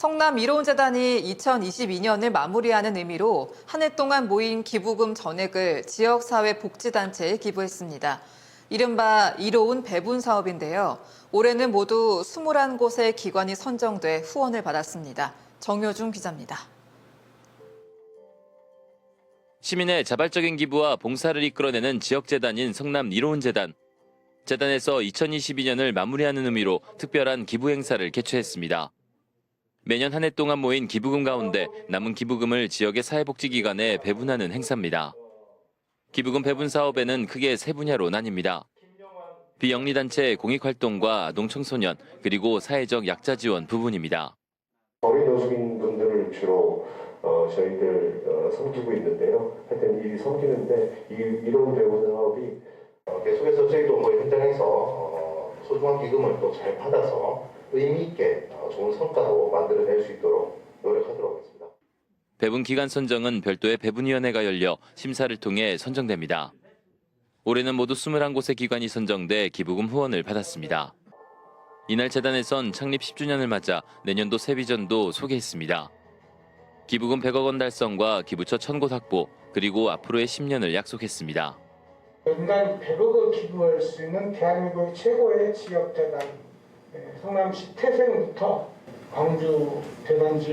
성남 이로운재단이 2022년을 마무리하는 의미로 한 해 동안 모인 기부금 전액을 지역사회 복지단체에 기부했습니다. 이른바 이로운 배분 사업인데요. 올해는 모두 21곳의 기관이 선정돼 후원을 받았습니다. 정효중 기자입니다. 시민의 자발적인 기부와 봉사를 이끌어내는 지역재단인 성남 이로운재단. 재단에서 2022년을 마무리하는 의미로 특별한 기부 행사를 개최했습니다. 매년 한 해 동안 모인 기부금 가운데 남은 기부금을 지역의 사회복지기관에 배분하는 행사입니다. 기부금 배분 사업에는 크게 세 분야로 나뉩니다. 비영리단체 공익활동과 아동청소년, 그리고 사회적 약자 지원 부분입니다. 어린 노숙인 분들을 주로 어, 저희들 어, 섬기고 있는데요. 하여튼 이 섬기는데 이 이로운 배분 사업이 어, 계속해서 저희도 뭐 현장에서 어, 소중한 기금을 또 잘 받아서 의미 있게 어, 좋은 성과로 만들어낼 수 있도록 노력하도록 하겠습니다. 배분 기간 선정은 별도의 배분위원회가 열려 심사를 통해 선정됩니다. 올해는 모두 21곳의 기관이 선정돼 기부금 후원을 받았습니다. 이날 재단에선 창립 10주년을 맞아 내년도 세비전도 소개했습니다. 기부금 100억 원 달성과 기부처 1000곳 확보, 그리고 앞으로의 10년을 약속했습니다. 연간 100억을 기부할 수 있는 대한민국 최고의 지역재단 예, 성남시 태생부터 광주 대단지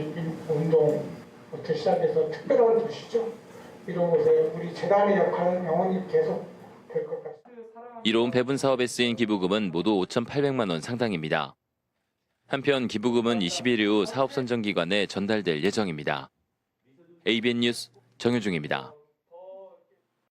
운동부터 시작해서 특별한 도시죠. 이런 곳에 우리 재단의 역할은 영원히 계속 될 것 같습니다. 이로운 배분 사업에 쓰인 기부금은 모두 5,800만 원 상당입니다. 한편 기부금은 20일 이후 사업 선정 기관에 전달될 예정입니다. ABN 뉴스 정효중입니다.